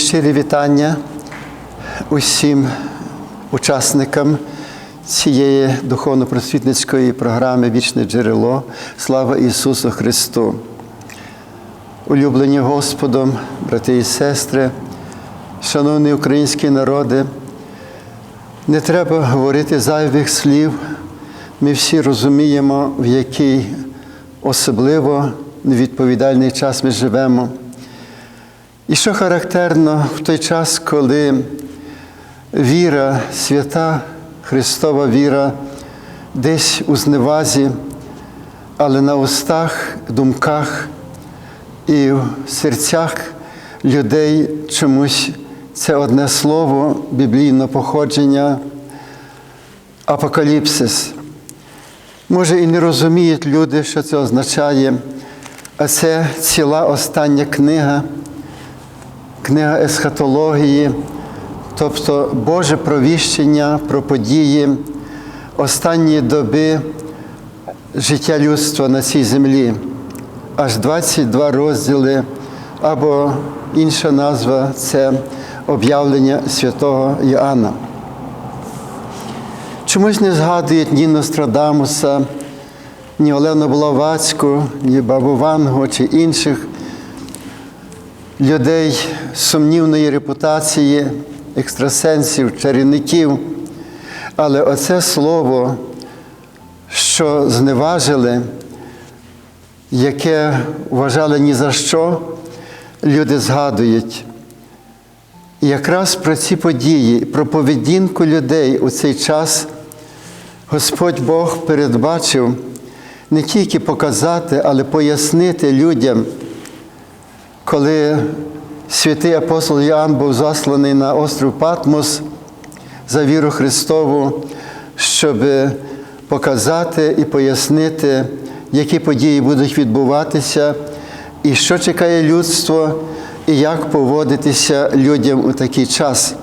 Щирі вітання усім учасникам цієї духовно-просвітницької програми Вічне джерело. Слава Ісусу Христу! Улюблені Господом, брати і сестри, шановні українські народи, не треба говорити зайвих слів. Ми всі розуміємо, в який особливо невідповідальний час ми живемо. І що характерно в той час, коли віра, свята Христова віра десь у зневазі, але на устах, думках і в серцях людей чомусь це одне слово біблійного походження апокаліпсис. Може, і не розуміють люди, що це означає, а це ціла остання книга, книга есхатології, тобто Боже провіщення про події останньої доби життя людства на цій землі. Аж 22 розділи, або інша назва це об'явлення святого Іоанна. Чомусь не згадують ні Нострадамуса, ні Олену Блавацьку, ні Бабу Вангу чи інших людей сумнівної репутації, екстрасенсів, чарівників. Але оце слово, що зневажили, яке вважали ні за що, люди згадують. Якраз про ці події, про поведінку людей у цей час Господь Бог передбачив не тільки показати, але пояснити людям, коли святий апостол Іоанн був засланий на острів Патмос за віру Христову, щоб показати і пояснити, які події будуть відбуватися, і що чекає людство, і як поводитися людям у такий час.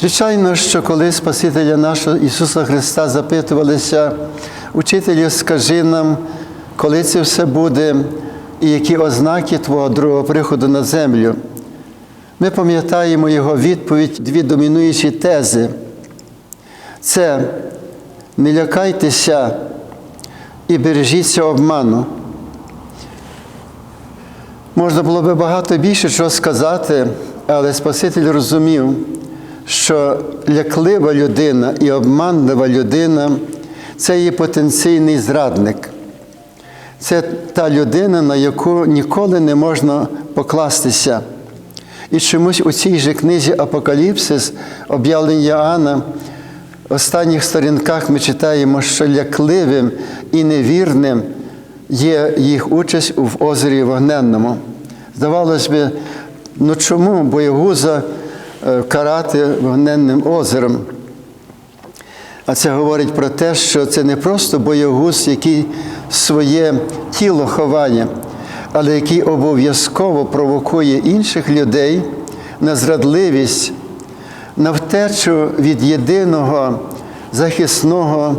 Звичайно, що коли Спасителя нашого Ісуса Христа запитувалися, учителю, скажи нам, коли це все буде, і які ознаки Твого другого приходу на землю, ми пам'ятаємо Його відповідь, дві домінуючі тези. Це не лякайтеся і бережіться обману. Можна було би багато більше чого сказати, але Спаситель розумів, що ляклива людина і обманлива людина це є потенційний зрадник. Це та людина, на яку ніколи не можна покластися. І чомусь у цій же книзі Апокаліпсис, об'явлення Іоанна, в останніх сторінках ми читаємо, що лякливим і невірним є їх участь в озері Вогненному. Здавалось би, ну чому боягуза карати вогненним озером? А це говорить про те, що це не просто боягуз, який своє тіло ховає, але який обов'язково провокує інших людей на зрадливість, на втечу від єдиного захисного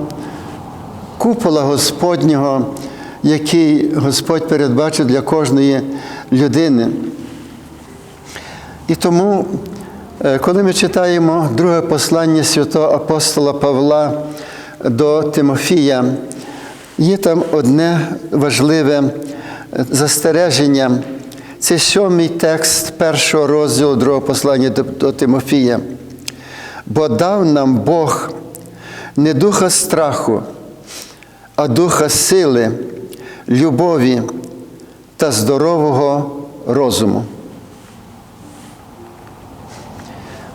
купола Господнього, який Господь передбачив для кожної людини. І тому, коли ми читаємо друге послання святого апостола Павла до Тимофія, є там одне важливе застереження. Це сьомий текст першого розділу другого послання до Тимофія. Бо дав нам Бог не духа страху, а духа сили, любові та здорового розуму.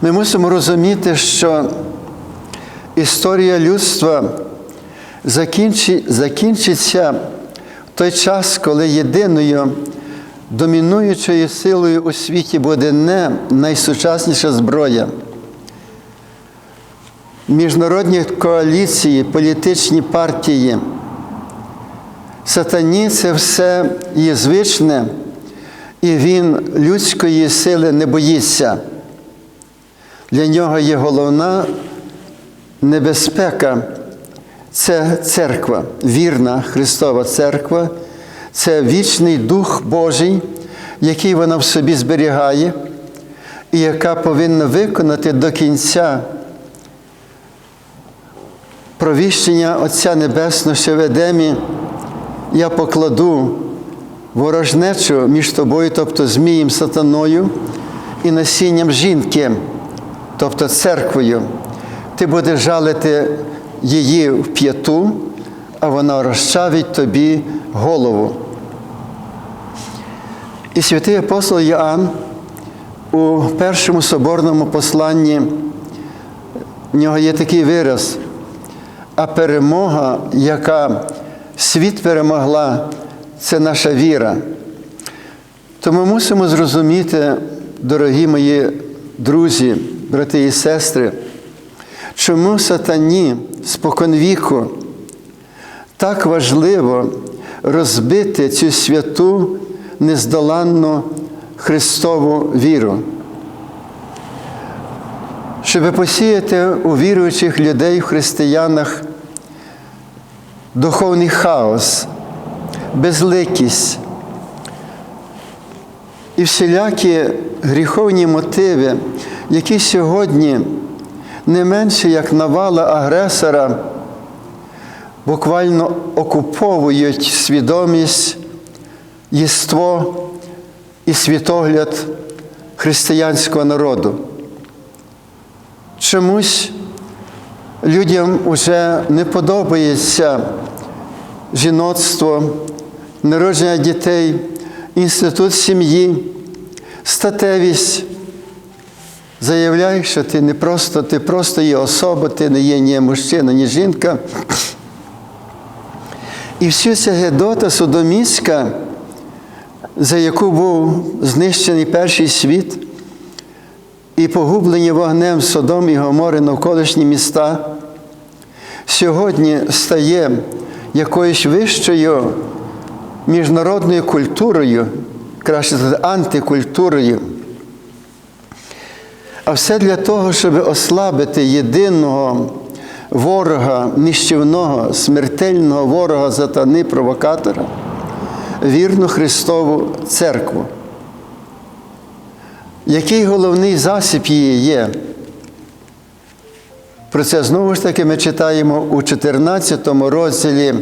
Ми мусимо розуміти, що історія людства закінчиться той час, коли єдиною домінуючою силою у світі буде не найсучасніша зброя. Міжнародні коаліції, політичні партії. Сатані це все є звичне, і він людської сили не боїться. Для нього є головна небезпека це церква, вірна Христова церква, це вічний Дух Божий, який вона в собі зберігає, і яка повинна виконати до кінця провіщення Отця Небесного, що в Едемі я покладу ворожнечу між тобою, тобто Змієм сатаною, і насінням жінки, тобто церквою. Ти будеш жалити її в п'яту, а вона розчавить тобі голову. І святий апостол Іоанн у першому соборному посланні в нього є такий вираз. А перемога, яка світ перемогла, це наша віра. Тому мусимо зрозуміти, дорогі мої друзі, брати і сестри, чому сатані споконвіку так важливо розбити цю святу нездоланну Христову віру. Щоб посіяти у віруючих людей, в християнах духовний хаос, безликість і всілякі гріховні мотиви, які сьогодні не менше як навала агресора, буквально окуповують свідомість, єство і світогляд християнського народу. Чомусь людям вже не подобається жіноцтво, народження дітей, інститут сім'ї, статевість. Заявляєш, що ти не просто, ти просто є особа, ти не є ні мужчина, ні жінка. І всю ця гедота судоміська, за яку був знищений перший світ, і погублені вогнем Содом і Гомори навколишні міста, сьогодні стає якоюсь вищою міжнародною культурою, краще сказати, антикультурою. А все для того, щоб ослабити єдиного ворога, нищівного, смертельного ворога сатани, провокатора, вірну Христову церкву. Який головний засіб її є? Про це знову ж таки ми читаємо у 14 розділі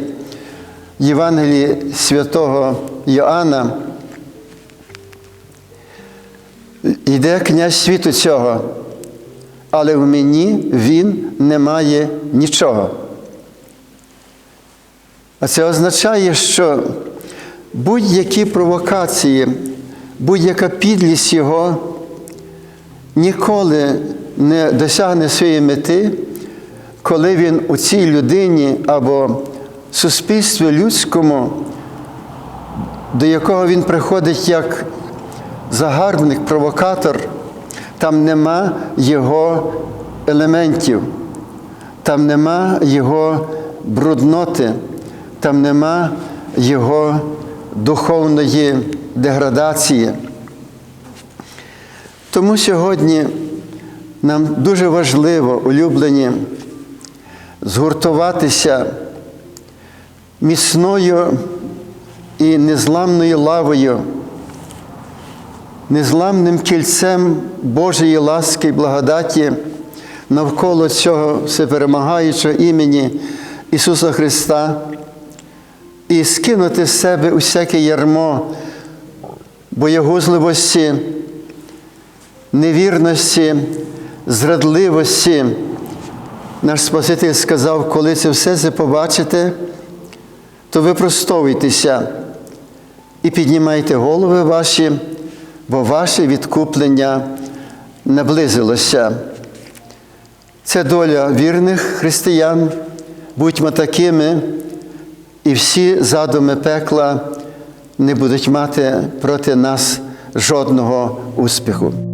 Євангелії святого Йоанна. Йде князь світу цього, але в мені він не має нічого. А це означає, що будь-які провокації, будь-яка підлість його ніколи не досягне своєї мети, коли він у цій людині або суспільстві людському, до якого він приходить як загарбник, провокатор, там нема його елементів, там нема його брудноти, там нема його духовної деградації. Тому сьогодні нам дуже важливо, улюблені, згуртуватися міцною і незламною лавою, незламним кільцем Божої ласки і благодаті навколо цього всеперемагаючого імені Ісуса Христа і скинути з себе усяке ярмо боягузливості, невірності, зрадливості. Наш Спаситель сказав, коли це все це побачите, то випростовуйтеся і піднімайте голови ваші, бо ваше відкуплення наблизилося. Це доля вірних християн, будьмо такими, і всі задуми пекла не будуть мати проти нас жодного успіху.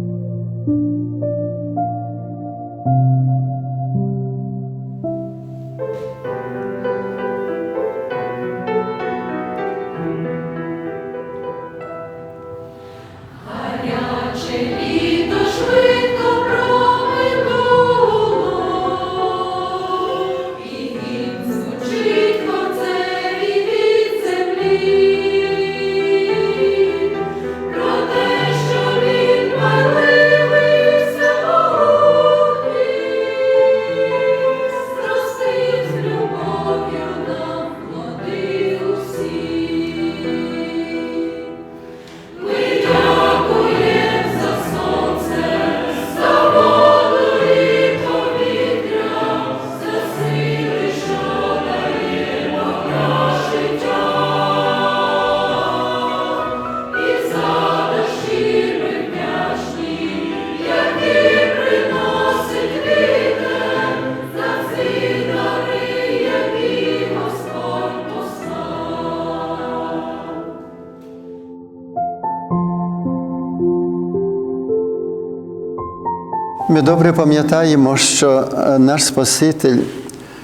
Ми добре пам'ятаємо, що е, наш Спаситель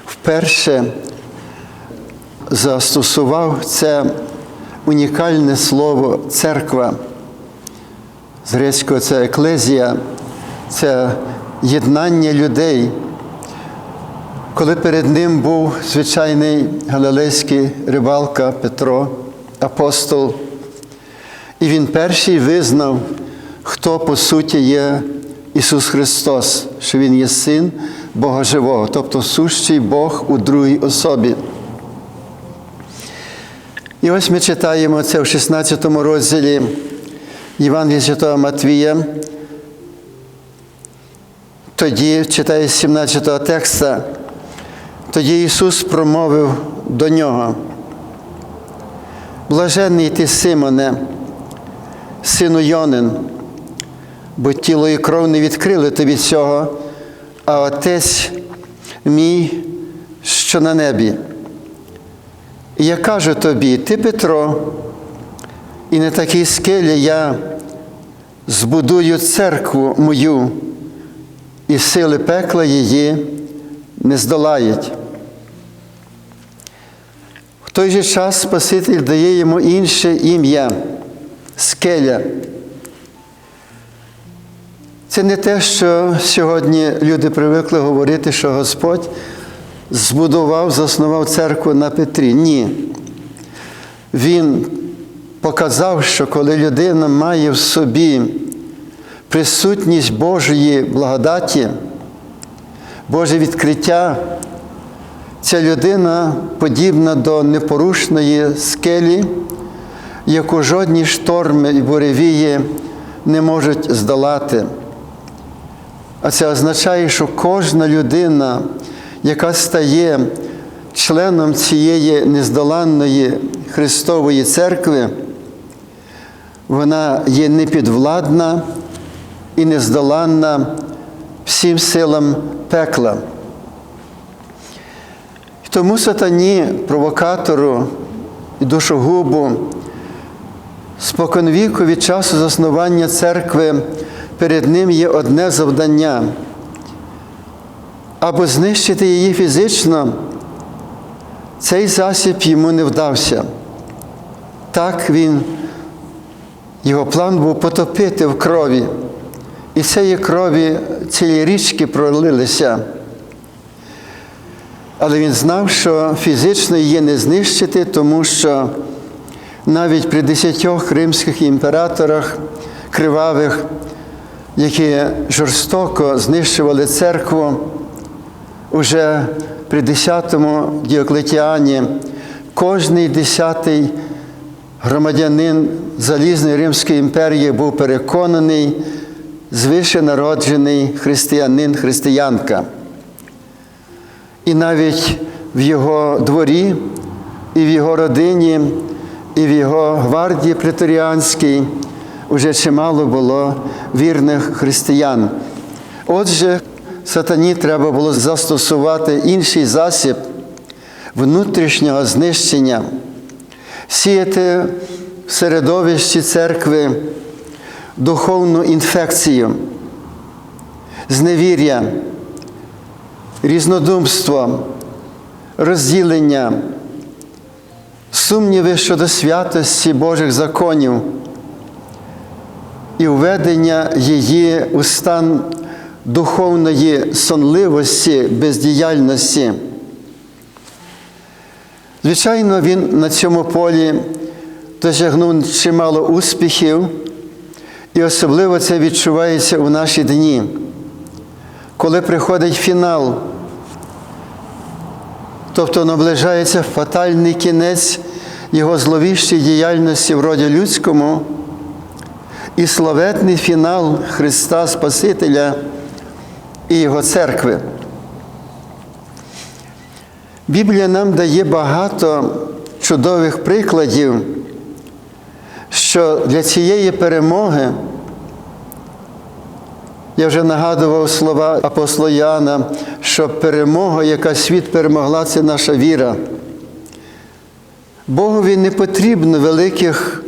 вперше застосував це унікальне слово церква. З грецького це еклезія, це єднання людей. Коли перед ним був звичайний галилейський рибалка Петро, апостол, і він перший визнав, хто по суті є Ісус Христос, що Він є Син Бога Живого, тобто сущий Бог у другій особі. І ось ми читаємо це в 16 розділі Євангелія Святого Матвія. Тоді читає з 17 текста, тоді Ісус промовив до нього. Блаженний ти, Симоне, сину Йонин, бо тіло і кров не відкрили тобі цього, а Отець мій, що на небі. І я кажу тобі, ти Петро, і на такій скелі я збудую церкву мою, і сили пекла її не здолають. В той же час Спаситель дає йому інше ім'я скеля. Це не те, що сьогодні люди привикли говорити, що Господь збудував, заснував церкву на Петрі. Ні. Він показав, що коли людина має в собі присутність Божої благодаті, Боже відкриття, ця людина подібна до непорушної скелі, яку жодні шторми і буревії не можуть здолати. А це означає, що кожна людина, яка стає членом цієї нездоланної Христової церкви, вона є непідвладна і нездоланна всім силам пекла. Тому сатані, провокатору і душогубу, споконвіку від часу заснування церкви перед ним є одне завдання або знищити її фізично, цей засіб йому не вдався. Так він, його план був потопити в крові. І цієї крові цілі річки пролилися. Але він знав, що фізично її не знищити, тому що навіть при десятьох римських імператорах кривавих, які жорстоко знищували церкву, уже при 10-му Діоклетіані кожний десятий громадянин Залізної Римської імперії був переконаний, звише народжений християнин, християнка. І навіть в його дворі, і в його родині, і в його гвардії преторіанській вже чимало було вірних християн. Отже, сатані треба було застосувати інший засіб внутрішнього знищення, сіяти в середовищі церкви духовну інфекцію, зневір'я, різнодумство, розділення, сумніви щодо святості Божих законів і введення її у стан духовної сонливості, бездіяльності. Звичайно, він на цьому полі досягнув чимало успіхів, і особливо це відчувається у наші дні, коли приходить фінал, тобто наближається фатальний кінець його зловіщої діяльності в роді людському і славетний фінал Христа Спасителя і Його церкви. Біблія нам дає багато чудових прикладів, що для цієї перемоги, я вже нагадував слова апостола Яна, що перемога, яка світ перемогла, це наша віра. Богові не потрібно великих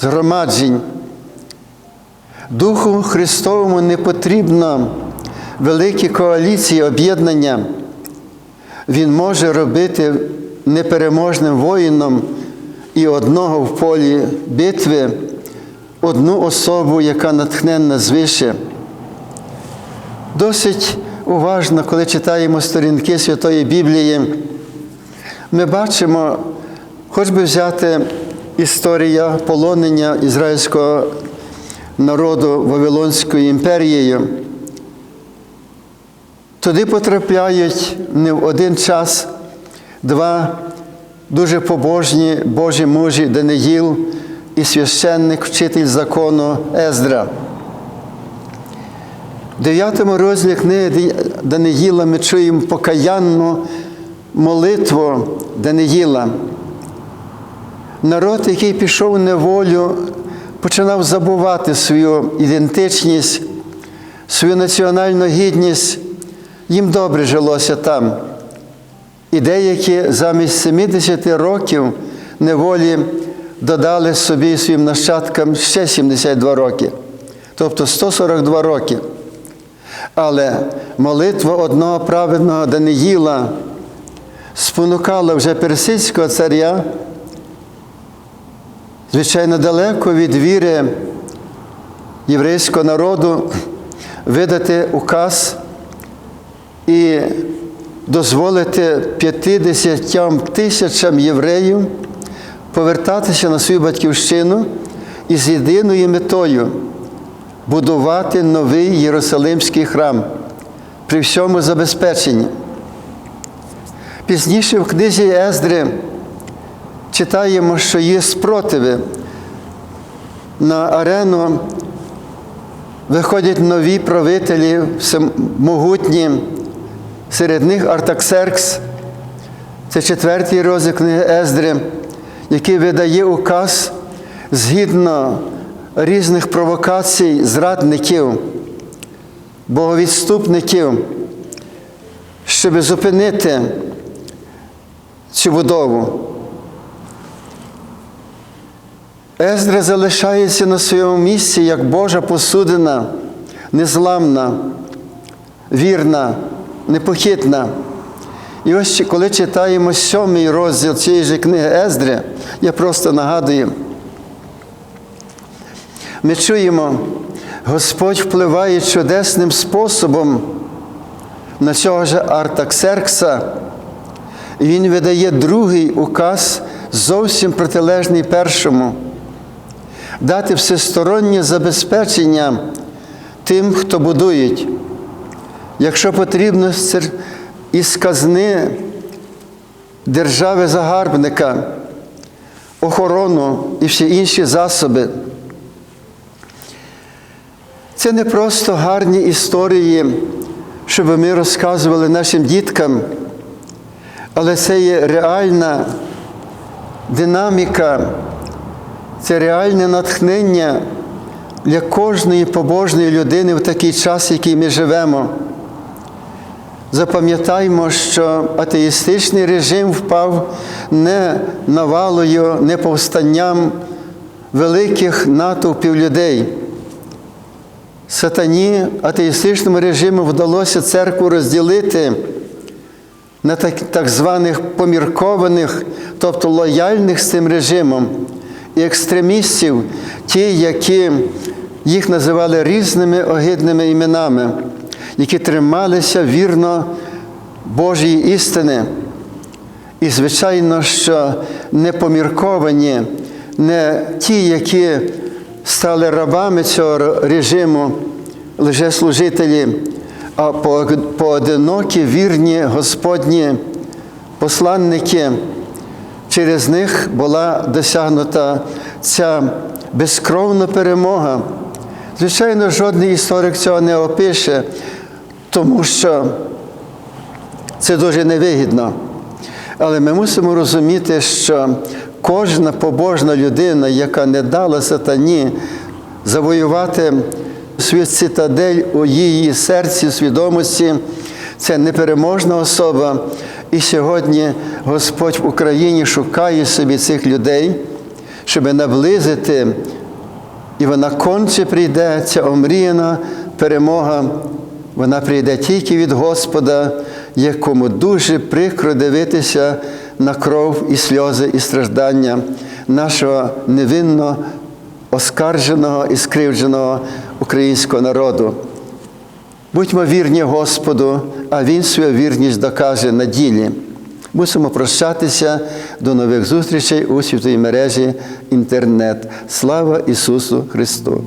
згромаджень. Духу Христовому не потрібно великі коаліції, об'єднання, він може робити непереможним воїном і одного в полі битви одну особу, яка натхненна звише. Досить уважно, коли читаємо сторінки Святої Біблії, ми бачимо, хоч би взяти історія полонення ізраїльського народу Вавилонською імперією. Туди потрапляють не в один час два дуже побожні Божі мужі Даниїл і священник, вчитель закону Ездра. В 9 розділі книги Даниїла ми чуємо покаянну молитву Даниїла. Народ, який пішов в неволю, починав забувати свою ідентичність, свою національну гідність. Їм добре жилося там. І деякі замість 70 років неволі додали собі своїм нащадкам ще 72 роки, тобто 142 роки. Але молитва одного праведного Даниїла спонукала вже персидського царя, звичайно, далеко від віри єврейського народу, видати указ і дозволити 50 тисячам євреїв повертатися на свою батьківщину із єдиною метою будувати новий Єрусалимський храм при всьому забезпеченні. Пізніше в книзі Ездри читаємо, що є спротиви. На арену виходять нові правителі, могутні, серед них Артаксеркс, це четвертий розділ книги Ездри, який видає указ згідно різних провокацій зрадників, боговідступників, щоб зупинити цю будову. Ездра залишається на своєму місці як Божа посудина, незламна, вірна, непохитна. І ось коли читаємо сьомий розділ цієї ж книги Ездри, я просто нагадую, ми чуємо, Господь впливає чудесним способом на цього ж Артаксеркса, і він видає другий указ, зовсім протилежний першому, дати всестороннє забезпечення тим, хто будують. Якщо потрібно із казни держави-загарбника, охорону і всі інші засоби. Це не просто гарні історії, щоб ми розказували нашим діткам, але це є реальна динаміка, це реальне натхнення для кожної побожної людини в такий час, в який ми живемо. Запам'ятаймо, що атеїстичний режим впав не навалою, не повстанням великих натовпів людей. Сатані атеїстичному режиму вдалося церкву розділити на так, так званих поміркованих, тобто лояльних з цим режимом, і екстремістів, ті, які їх називали різними огидними іменами, які трималися вірно Божої істини. І, звичайно, що не помірковані, не ті, які стали рабами цього режиму, лжеслужителі, а поодинокі вірні Господні посланники. Через них була досягнута ця безкровна перемога. Звичайно, жодний історик цього не опише, тому що це дуже невигідно. Але ми мусимо розуміти, що кожна побожна людина, яка не дала сатані завоювати свою цитадель у її серці, свідомості, це непереможна особа. І сьогодні Господь в Україні шукає собі цих людей, щоб наблизити, і вона конче прийде ця омріяна перемога Вона прийде тільки від Господа, якому дуже прикро дивитися на кров і сльози і страждання нашого невинно оскарженого і скривдженого українського народу. Будьмо вірні Господу, а Він свою вірність докаже на ділі. Мусимо прощатися до нових зустрічей у світовій мережі інтернет. Слава Ісусу Христу!